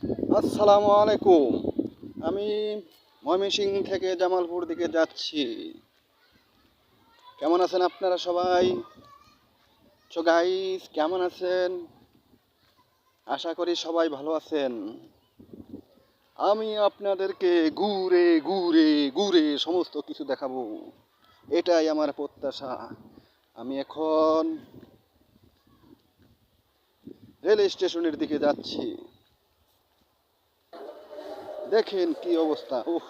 আসসালামু আলাইকুম আমি ময়মনসিং থেকে জামালপুর দিকে যাচ্ছি। কেমন আছেন আপনারা সবাই? গাইস কেমন আছেন? আশা করি সবাই ভালো আছেন। আমি আপনাদেরকে ঘুরে ঘুরে ঘুরে সমস্ত কিছু দেখাবো। এটাই আমার প্রত্যাশা। আমি এখন রেল স্টেশনের দিকে যাচ্ছি। দেখেন কি অবস্থা। উফ,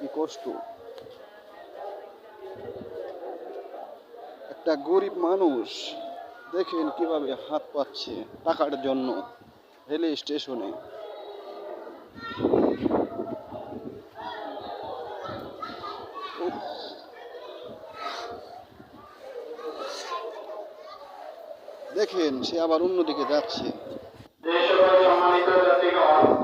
কি কষ্ট। একটা গরিব মানুষ, দেখেন কীভাবে হাত পাচ্ছে টাকার জন্য রেল স্টেশনে। দেখেন সে আবার অন্যদিকে যাচ্ছে। আপনাদেরকে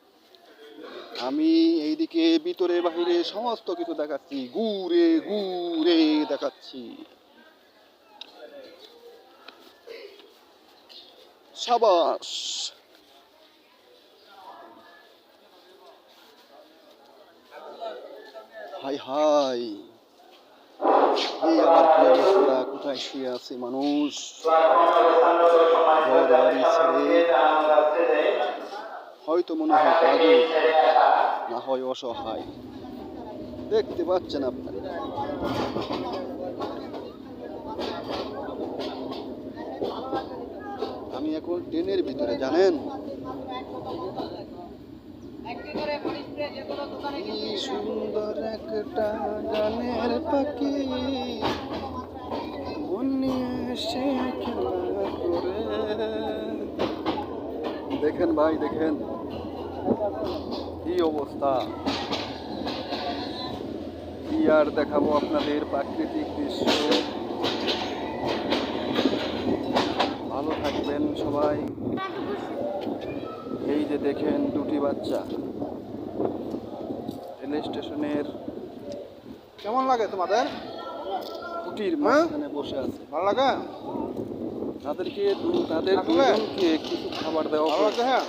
আমি এইদিকে ভিতরে বাহিরে সমস্ত কিছু দেখাচ্ছি। ঘুরে ঘুরে দেখাচ্ছি। সাবাস। Hi hi. এই আমার কি অবস্থা কোথায় শুয়ে আছে মানুষ? ঘর বাড়ি ছেড়ে হয়তো মনে হয় পাগল না হয় অসহায়। দেখতে পাচ্ছেন আপনারা। আমি এখন ট্রেনের ভিতরে, জানেন? সুন্দর একটা গানের পাখি। দেখেন ভাই, দেখেন। কি অবস্থা? কি আর দেখাবো আপনাদের প্রাকৃতিক দৃশ্য? ভালো থাকবেন সবাই। এই যে দেখেন দুটি বাচ্চা। রেল স্টেশনের কেমন লাগে তোমাদের? কুটির মাঝখানে বসে আছে। ভালো লাগে? তাদেরকে তাদের? দুজনকে কিছু খাবার দেওয়া ভালো। লাগে হ্যাঁ?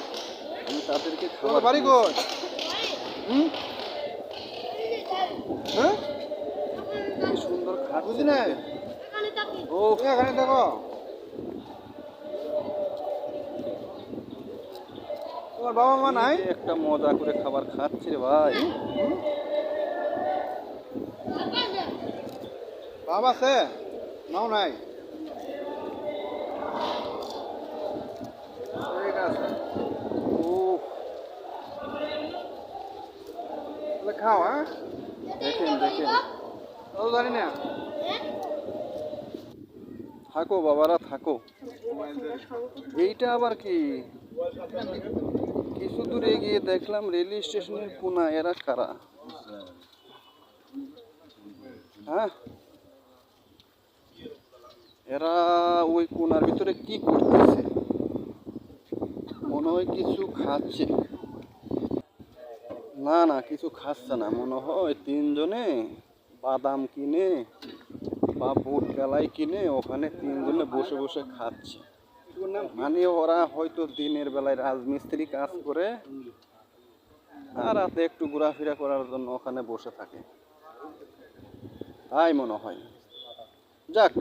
আমি তাদেরকে তোমার খাবার বাড়ি কই হুম? হ্যাঁ? কি সুন্দর বুঝি ও এখানে দেখো তোমার বাবা মা নাই? একটা মজা করে খাবার খাচ্ছে রে ভাই। বাবা আছে? মাও নাই ঠিক আছে ও তাহলে খাও হ্যাঁ? দেখেন দেখেন। তো জানি না। থাকো বাবারা থাকো। এইটা আবার কি? কিছু দূরে গিয়ে দেখলাম রেল স্টেশনের কোনা এরা কারা? হ্যাঁ? এরা ওই কোনার ভিতরে কি করতেছে? মনে হয় কিছু খাচ্ছে। না না, কিছু খাচ্ছে না। মনে হয় তিনজনে বাদাম কিনে বা বুট গালাই কিনে ওখানে তিনজনে বসে বসে খাচ্ছে। মানে ওরা হয়তো দিনের বেলায় রাজমিস্ত্রি কাজ করে আর রাতে একটু ঘোরাফেরা করার জন্য ওখানে বসে থাকে। তাই মনে হয়। যাক,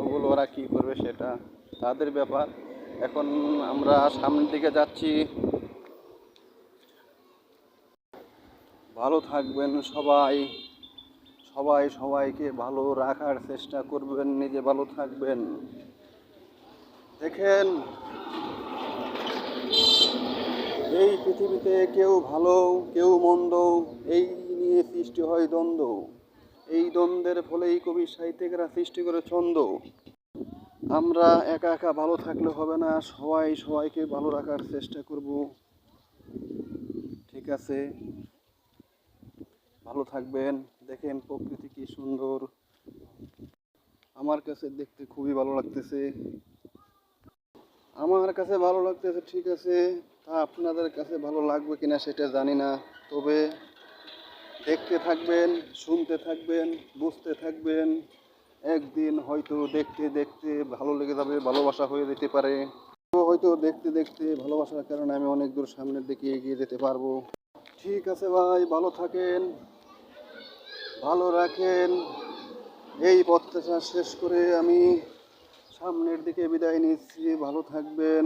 ওগুলো ওরা কি করবে সেটা তাদের ব্যাপার। এখন আমরা সামনের দিকে যাচ্ছি। ভালো থাকবেন সবাই। সবাই সবাইকে ভালো রাখার চেষ্টা করবেন, নিজে ভালো থাকবেন। দেখেন, এই পৃথিবীতে কেউ ভালো, কেউ মন্দ, এই নিয়ে সৃষ্টি হয় দ্বন্দ্ব। এই দ্বন্দ্বের ফলেই কবি সাহিত্যিকরা সৃষ্টি করে ছন্দ। আমরা একা একা ভালো থাকলে হবে না, সবাই সবাইকে ভালো রাখার চেষ্টা করব। ঠিক আছে? ভালো থাকবেন। দেখেন প্রকৃতি কি সুন্দর। আমার কাছে দেখতে খুবই ভালো লাগতেছে। আমার কাছে ভালো লাগতেছে, ঠিক আছে। তা আপনাদের কাছে ভালো লাগবে কিনা সেটা জানি না। তবে দেখতে থাকবেন, শুনতে থাকবেন, বুঝতে থাকবেন। একদিন হয়তো দেখতে দেখতে ভালো লেগে যাবে, ভালোবাসা হয়ে যেতে পারে। তো হয়তো দেখতে দেখতে ভালোবাসার কারণে আমি অনেক দূর সামনের দিকে এগিয়ে যেতে পারব। ঠিক আছে ভাই, ভালো থাকেন। ভালো রাখেন। এই পথটা শেষ করে আমি সামনের দিকে বিদায় নিচ্ছি। ভালো থাকবেন।